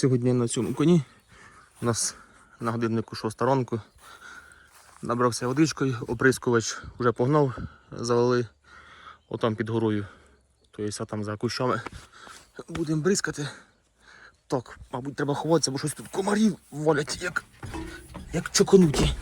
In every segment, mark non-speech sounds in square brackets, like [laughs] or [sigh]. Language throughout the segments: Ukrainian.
Сьогодні на цьому коні у нас на годиннику 6 ранку. Набрався водичкою, оприскувач вже погнав, завели отам під горою. Тобто там за кущами будемо бризкати. Так, мабуть, треба ховатися, бо щось тут комарів валять, як, як чоконуті.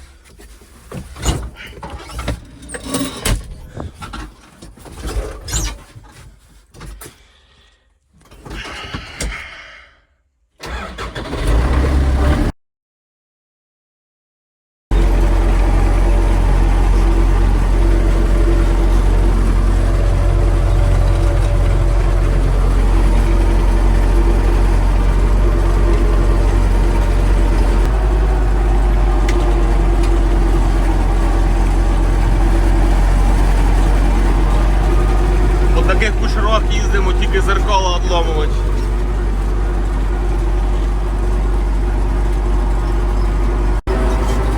По таких кушерах їздимо, тільки зеркала обламувати.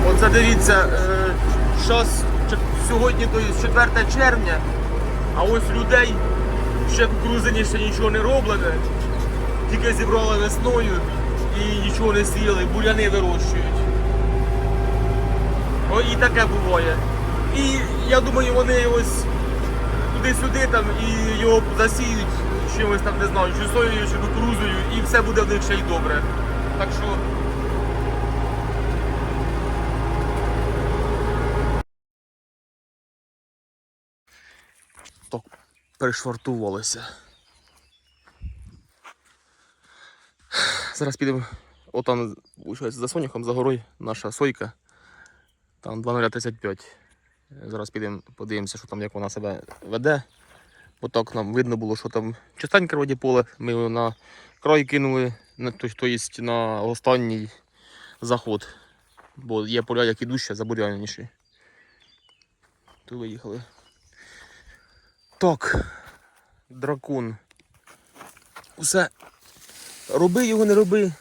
Оце дивіться, е, сьогодні то 4 червня, а ось людей ще кукурузині ще нічого не роблене, тільки зібрали весною і нічого не сіяли, буряни вирощують. О, і таке буває. І я думаю, вони ось туди-сюди там і його засіють чимось там, не знаю, чи соєю, чи кукурузою, і все буде в них ще й добре. Так що. Перешвартувалися. Зараз підемо. Отам, за соняхом, за горою наша сойка. Там 2035. Зараз підемо подивимося, що там, як вона себе веде. Бо так нам видно було, що там чистеньке вроді поле. Ми його на край кинули, на, то, то на останній заход. Бо є поля, які дужче, забуряніші. То виїхали. Так, дракон. Усе. Роби його, не роби.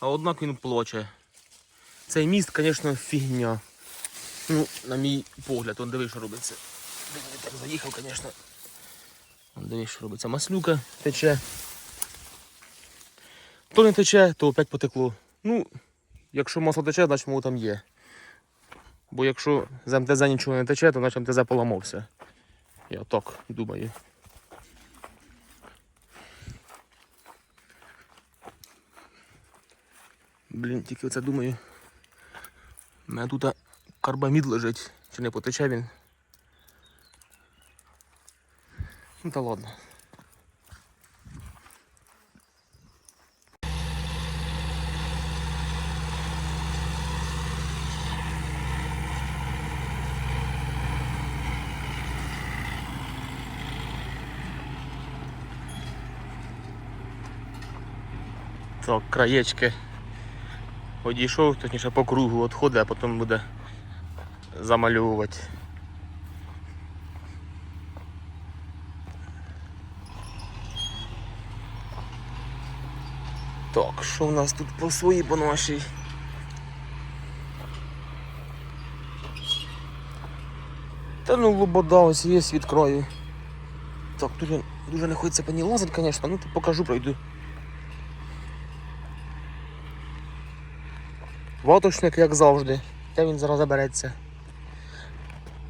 А однак він плаче. Цей міст, звісно, фігня. Ну, на мій погляд, он диви, що робиться. Так заїхав, звісно. Он диви, що робиться. Маслюка тече. То не тече, то опять потекло. Ну, якщо масло тече, значить воно там є. Бо якщо з МТЗ нічого не тече, то значить МТЗ поламався. Я так думаю. Блін, тільки оце думаю. У мене тут карбамід лежить. Чи не потече він? Ну та ладно. Так, краєчки одійшов, точніше по кругу відходить, а потім буде замальовувати. Так, що в нас тут по своїй по нашій? Та ну лобода ось є від краю. Так, дуже, дуже не хочеться по ній лазити, звісно, ну ти покажу, пройду. Ваточник, як завжди. Де він зараз забереться?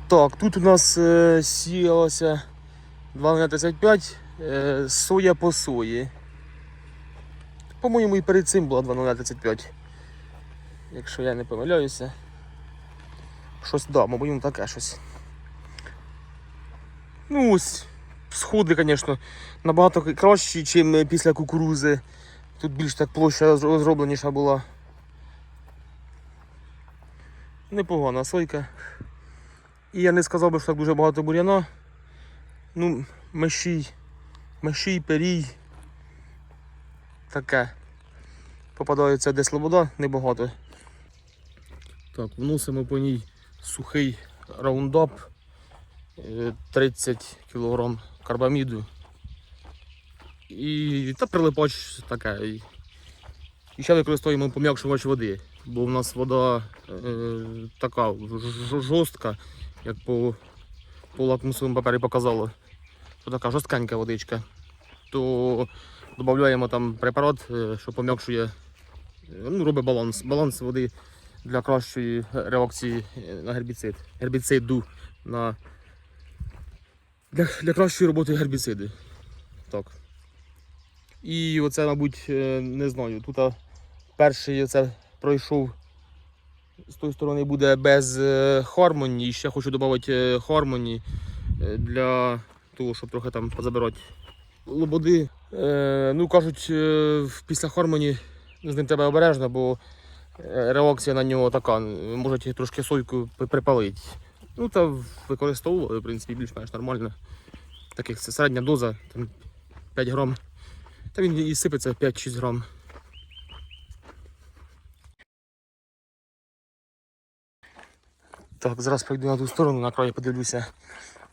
Так, тут у нас е, сіялося 2,35 е, соя по сої. По-моєму, і перед цим була 2,35. Якщо я не помиляюся. Щось, да, мабуть, таке щось. Ну ось, сходи, звісно, набагато кращі, ніж після кукурузи. Тут більш так площа розробленіша була. Непогана сойка. І я не сказав би, що так дуже багато бур'яна. Ну, мещій, мещій, перій. Таке. Попадається де слобода, небагато. Так, вносимо по ній сухий раундап. е, 30 кг карбаміду. І та прилипач таке. І- ще використовуємо пом'якшувач води, бо в нас вода е, така жорстка, як по, по лакмусовому папері показало. Що така жорсткенька водичка. То додаємо там препарат, е, що пом'якшує, е, ну, робить баланс. Баланс води для кращої реакції е, на гербіцид. Гербіциду на для, для кращої роботи гербіциди. Так. І оце, мабуть, не знаю. Тут перший оце пройшов з тої сторони буде без е, Harmony. І ще хочу додати е, Harmony е, для того, щоб трохи там позабирати лободи. Е, ну, кажуть, е, після Harmony з ним треба обережно, бо е, реакція на нього така. Можуть трошки сойку припалити. Ну, та використовували, в принципі, більш-менш нормально. Так як це середня доза, там 5 грам. Та він і сипеться 5-6 грам. Так, зараз пройду на ту сторону, на край подивлюся.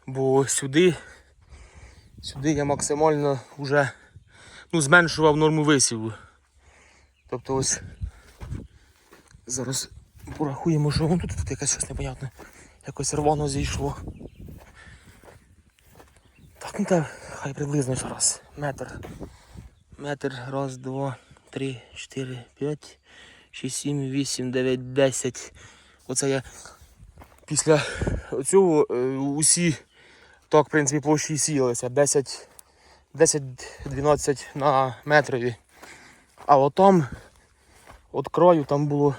Бо сюди, сюди я максимально вже ну, зменшував норму висіву. Тобто ось зараз порахуємо, що вон тут, тут якесь щось непонятне. Якось рвано зійшло. Так, ну так, хай приблизно зараз. Метр. Метр, раз, два, три, чотири, п'ять, шість, сім, вісім, дев'ять, десять. Оце я після цього е, усі так, в принципі, площі сіялися. 10 10-12 на метрові. А отам, от краю, там було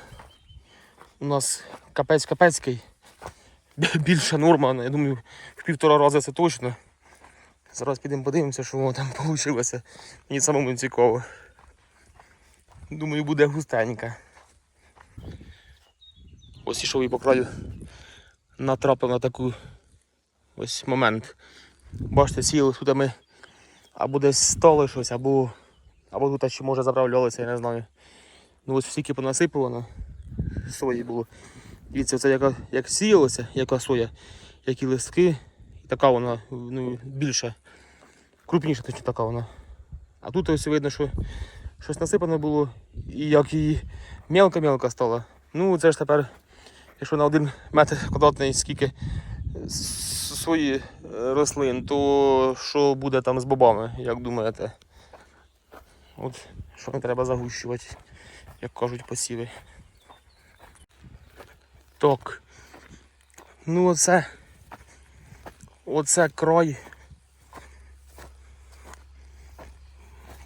у нас капець капецький. Більша норма, я думаю, в півтора рази це точно. Зараз підемо подивимося, що воно там [laughs] вийшло. Мені самому цікаво. Думаю, буде густенька. Ось ішов і по краю натрапив на таку ось момент. Бачите, сіли тут ми або десь стали щось, або, або тут ще може заправлялися, я не знаю. Ну ось стільки понасипувано. Сої було. Дивіться, це яка, як сіялося, яка соя, які листки. І така вона ну, більша, крупніша точно така вона. А тут ось видно, що щось насипано було і як її мелка-мелка стала. Ну це ж тепер, якщо на один метр квадратний скільки свої е, рослин, то що буде там з бобами, як думаєте? От що не треба загущувати, як кажуть посіви. Так. Ну оце. Оце край.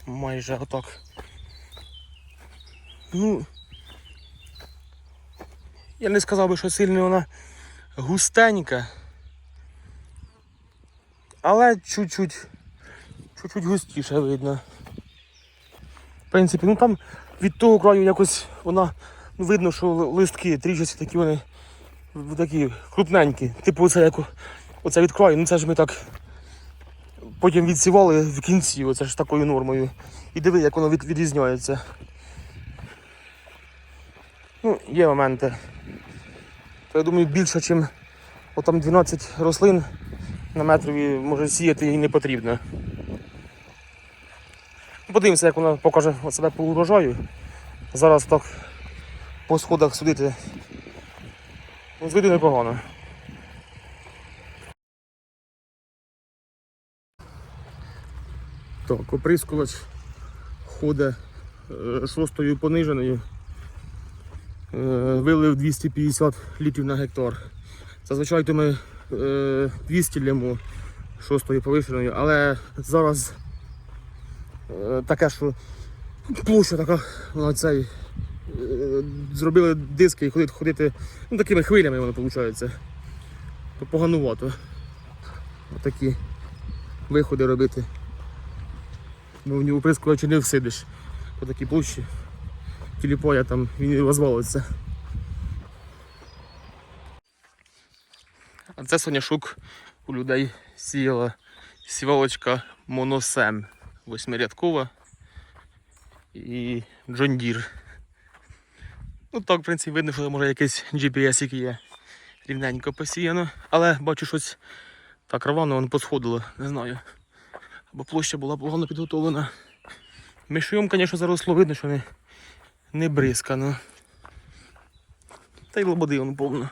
Майже отак. Ну. Я не сказав би, що сильно вона густенька. Але чуть-чуть. Густіше видно. В принципі, ну там від того краю якось вона ну, видно, що листки трішечки такі вони такі крупненькі. Типу оце як оце від краю, ну це ж ми так потім відсівали в кінці, оце ж такою нормою. І диви, як воно від, відрізняється. Ну, є моменти. То я думаю, більше, ніж отам 12 рослин на метрові може сіяти і не потрібно. Подивимося, як вона покаже себе по урожаю. Зараз так по сходах судити. Ну, з виду непогано. Так, оприскувач ходить е, шостою пониженою. Е, Вилив 250 літрів на гектар. Зазвичай то ми е, 200 лємо шостою повишеною, але зараз е, таке, що площа така на цей. е, Зробили диски і ходити, ходити ну, такими хвилями воно виходить. То поганувато. Отакі виходи робити. Бо в нього прискувачі не всидиш. По такій площі. Тіліпоя там він розвалиться. А це соняшук у людей сіяла сівалочка моносем восьмирядкова і Джондір. Ну так, в принципі, видно, що може якийсь GPS який є рівненько посіяно, але бачу щось так рвано воно посходило, не знаю. Або площа була погано підготовлена. Мишйом, звісно, заросло видно, що не, не бризкано. Та й лободи воно повно.